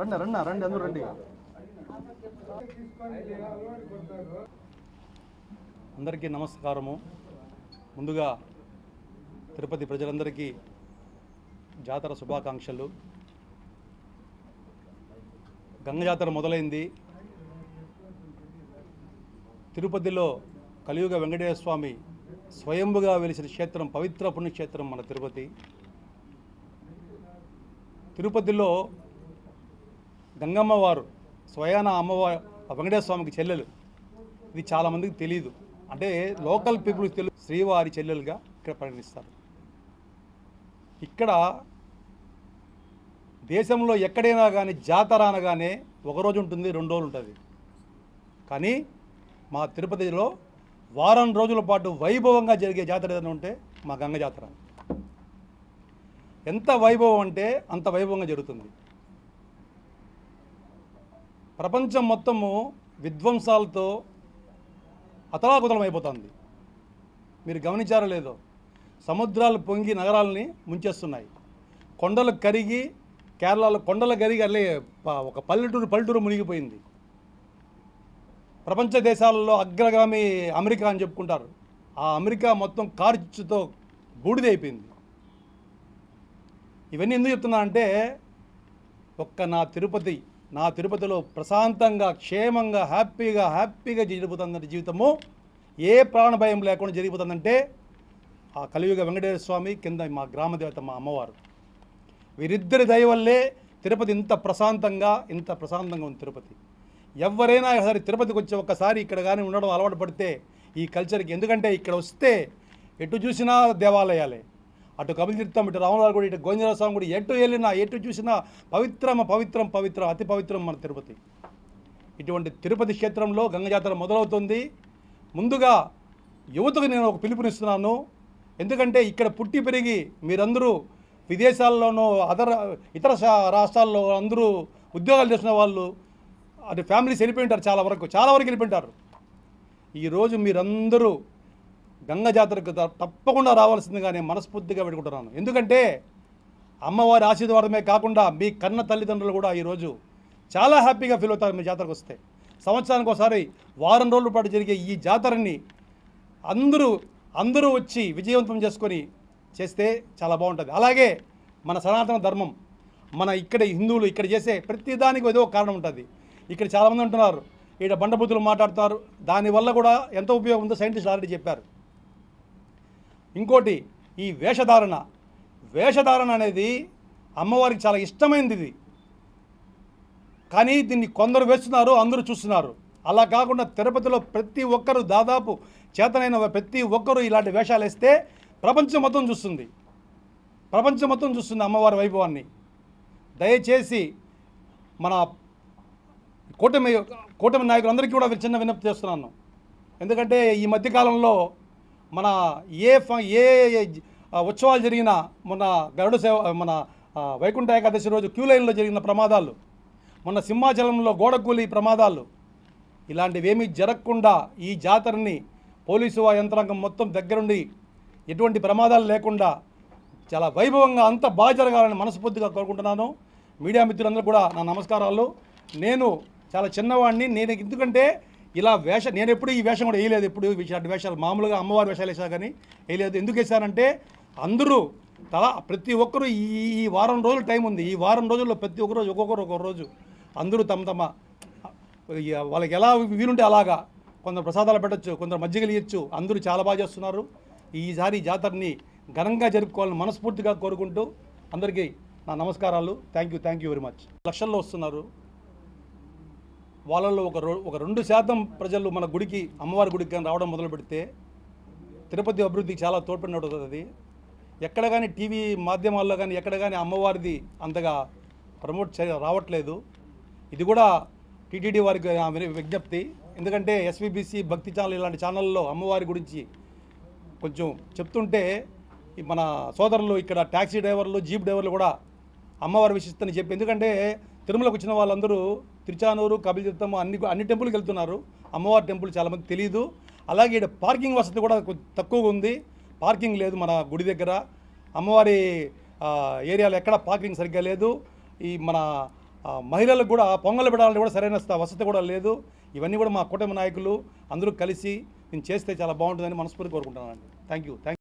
రండి రండి రండి అందరూ రండి. అందరికీ నమస్కారము. ముందుగా తిరుపతి ప్రజలందరికీ జాతర శుభాకాంక్షలు. గంగ జాతర మొదలైంది. తిరుపతిలో కలియుగ వెంకటేశ్వర స్వామి స్వయంభుగా వెలిసిన క్షేత్రం పవిత్ర పుణ్యక్షేత్రం మన తిరుపతి. తిరుపతిలో గంగమ్మ వారు స్వయాన అమ్మవారు వెంకటేశ్వర స్వామికి చెల్లెలు. ఇది చాలామందికి తెలియదు అంటే లోకల్ పీపుల్ తెలుసు శ్రీవారి చెల్లెలుగా ఇక్కడ పరిగణిస్తారు. ఇక్కడ దేశంలో ఎక్కడైనా కానీ జాతర అనగానే ఒక రోజు ఉంటుంది రెండు రోజులు ఉంటుంది. కానీ మా తిరుపతిలో వారం రోజుల పాటు వైభవంగా జరిగే జాతర ఏదైనా ఉంటే మా గంగ జాతర. ఎంత వైభవం అంటే అంత వైభవంగా జరుగుతుంది. ప్రపంచం మొత్తము విధ్వంసాలతో అతలాకుతలం అయిపోతుంది మీరు గమనించారో లేదో సముద్రాలు పొంగి నగరాలని ముంచేస్తున్నాయి. కొండలు కరిగి కేరళలో కొండలు కరిగి అల్లే ఒక పల్లెటూరు పల్లెటూరు మునిగిపోయింది. ప్రపంచ దేశాలలో అగ్రగామి అమెరికా అని చెప్పుకుంటారు. ఆ అమెరికా మొత్తం కార్చుతో బూడిదైపోయింది. ఇవన్నీ ఎందుకు చెప్తున్నా అంటే ఒక్క నా తిరుపతి నా తిరుపతిలో ప్రశాంతంగా క్షేమంగా హ్యాపీగా హ్యాపీగా జరిగిపోతుందంటే జీవితము. ఏ ప్రాణ భయం లేకుండా జరిగిపోతుందంటే ఆ కలియుగ వెంకటేశ్వర స్వామి కింద మా గ్రామదేవత మా అమ్మవారు. వీరిద్దరి దయ వల్లే తిరుపతి ఇంత ప్రశాంతంగా ఇంత ప్రశాంతంగా ఉంది తిరుపతి. ఎవరైనా సరే తిరుపతికి వచ్చి ఒక్కసారి ఇక్కడ కానీ ఉండడం అలవాటు పడితే ఈ కల్చర్కి ఎందుకంటే ఇక్కడ వస్తే ఎటు చూసినా దేవాలయాలే. అటు కపిలతీర్థం ఇటు రామవారి గుడి ఇటు గోవిందరావు స్వామి గుడి ఎటు వెళ్ళినా ఎటు చూసినా పవిత్రమ పవిత్రం పవిత్రం అతి పవిత్రం మన తిరుపతి. ఇటువంటి తిరుపతి క్షేత్రంలో గంగ జాతర మొదలవుతుంది. ముందుగా యువతకు నేను ఒక పిలుపునిస్తున్నాను. ఎందుకంటే ఇక్కడ పుట్టి పెరిగి మీరందరూ విదేశాల్లోనూ అదర్ ఇతర రాష్ట్రాల్లో అందరూ ఉద్యోగాలు చేసిన వాళ్ళు అటు ఫ్యామిలీస్ వెళ్ళిపోయి ఉంటారు చాలా వరకు చాలా వరకు వెళ్ళిపోయింటారు ఈరోజు మీరందరూ గంగ జాతరకు తప్పకుండా రావాల్సిందిగా నేను మనస్ఫూర్తిగా పెట్టుకుంటున్నాను ఎందుకంటే అమ్మవారి ఆశీర్వాదమే కాకుండా మీ కన్న తల్లిదండ్రులు కూడా ఈరోజు చాలా హ్యాపీగా ఫీల్ అవుతారు మీ జాతరకు వస్తే. సంవత్సరానికి ఒకసారి వారం రోజుల పాటు జరిగే ఈ జాతరని అందరూ అందరూ వచ్చి విజయవంతం చేసుకొని చేస్తే చాలా బాగుంటుంది. అలాగే మన సనాతన ధర్మం మన ఇక్కడ హిందువులు ఇక్కడ చేసే ప్రతి దానికి ఏదో కారణం ఉంటుంది. ఇక్కడ చాలామంది ఉంటున్నారు ఇక్కడ బండబుద్ధులు మాట్లాడుతారు దానివల్ల కూడా ఎంత ఉపయోగం ఉందో సైంటిస్టులు ఆల్రెడీ చెప్పారు. ఇంకోటి ఈ వేషధారణ. వేషధారణ అనేది అమ్మవారికి చాలా ఇష్టమైనది ఇది. కానీ దీన్ని కొందరు వేస్తున్నారు అందరూ చూస్తున్నారు. అలా కాకుండా తిరుపతిలో ప్రతి ఒక్కరు దాదాపు చేతనైన ప్రతి ఒక్కరూ ఇలాంటి వేషాలు వేస్తే ప్రపంచం మొత్తం చూస్తుంది. ప్రపంచం మొత్తం చూస్తుంది అమ్మవారి వైభవాన్ని. దయచేసి మన కూటమి కూటమి నాయకులందరికీ కూడా చిన్న విన్నపి చేస్తున్నాను. ఎందుకంటే ఈ మధ్యకాలంలో మన ఏ ఫ- ఏ ఉత్సవాలు జరిగినా మొన్న గరుడ సేవ మన వైకుంఠ ఏకాదశి రోజు క్యూ లైన్లో జరిగిన ప్రమాదాలు మొన్న సింహాచలంలో గోడకూలి ప్రమాదాలు ఇలాంటివేమీ జరగకుండా ఈ జాతరని పోలీసు యంత్రాంగం మొత్తం దగ్గరుండి ఎటువంటి ప్రమాదాలు లేకుండా చాలా వైభవంగా అంత బాగా జరగాలని మనస్ఫూర్తిగా కోరుకుంటున్నాను. మీడియా మిత్రులందరూ కూడా నా నమస్కారాలు. నేను చాలా చిన్నవాడిని నేను ఎందుకంటే ఇలా వేష నేను ఎప్పుడు ఈ వేషం కూడా వేయలేదు ఎప్పుడు. ఇలాంటి వేషాలు మామూలుగా అమ్మవారి వేషాలు వేసా కానీ వేయలేదు. ఎందుకు వేశానంటే అందరూ తలా ప్రతి ఒక్కరూ ఈ ఈ వారం రోజులు టైం ఉంది. ఈ వారం రోజుల్లో ప్రతి ఒక్క రోజు ఒక్కొక్కరు ఒక్కొక్క రోజు అందరూ తమ తమ వాళ్ళకి ఎలా వీలుంటే అలాగా కొందరు ప్రసాదాలు పెట్టచ్చు కొందరు మజ్జిగలు ఇవ్వచ్చు అందరూ చాలా బాగా చేస్తున్నారు. ఈసారి జాతరని ఘనంగా జరుపుకోవాలని మనస్ఫూర్తిగా కోరుకుంటూ అందరికీ నా నమస్కారాలు. Thank you thank you very much. లక్షల్లో వస్తున్నారు. వాళ్ళల్లో ఒక రో- ఒక రెండు శాతం ప్రజలు మన గుడికి అమ్మవారి గుడికి కానీ రావడం మొదలు పెడితే తిరుపతి అభివృద్ధికి చాలా తోడ్పడినట్టు అది. ఎక్కడ కానీ టీవీ మాధ్యమాల్లో కానీ ఎక్కడ కానీ అమ్మవారిది అంతగా ప్రమోట్ చే రావట్లేదు. ఇది కూడా టీటీడీ వారికి విజ్ఞప్తి. ఎందుకంటే ఎస్విబిసి భక్తి ఛానల్ ఇలాంటి ఛానల్లో అమ్మవారి గురించి కొంచెం చెప్తుంటే ఈ మన సోదరులు ఇక్కడ ట్యాక్సీ డ్రైవర్లు జీప్ డ్రైవర్లు కూడా అమ్మవారి విశిస్తని చెప్పి ఎందుకంటే తిరుమలకు వచ్చిన వాళ్ళందరూ తిరుచానూరు కపిలతీర్థం అన్ని అన్ని టెంపుల్కి వెళ్తున్నారు. అమ్మవారి టెంపుల్ చాలామంది తెలియదు అలాగే ఇక్కడ పార్కింగ్ వసతి కూడా తక్కువగా ఉంది. పార్కింగ్ లేదు మన గుడి దగ్గర. అమ్మవారి ఏరియాలో ఎక్కడ పార్కింగ్ సరిగ్గా లేదు. ఈ మన మహిళలకు కూడా పొంగల్ పెట్టాలంటే కూడా సరైన వసతి కూడా లేదు. ఇవన్నీ కూడా మా కుటుంబ నాయకులు అందరూ కలిసి నేను చేస్తే చాలా బాగుంటుందని మనస్ఫూర్తి కోరుకుంటున్నాను థ్యాంక్ యూ థ్యాంక్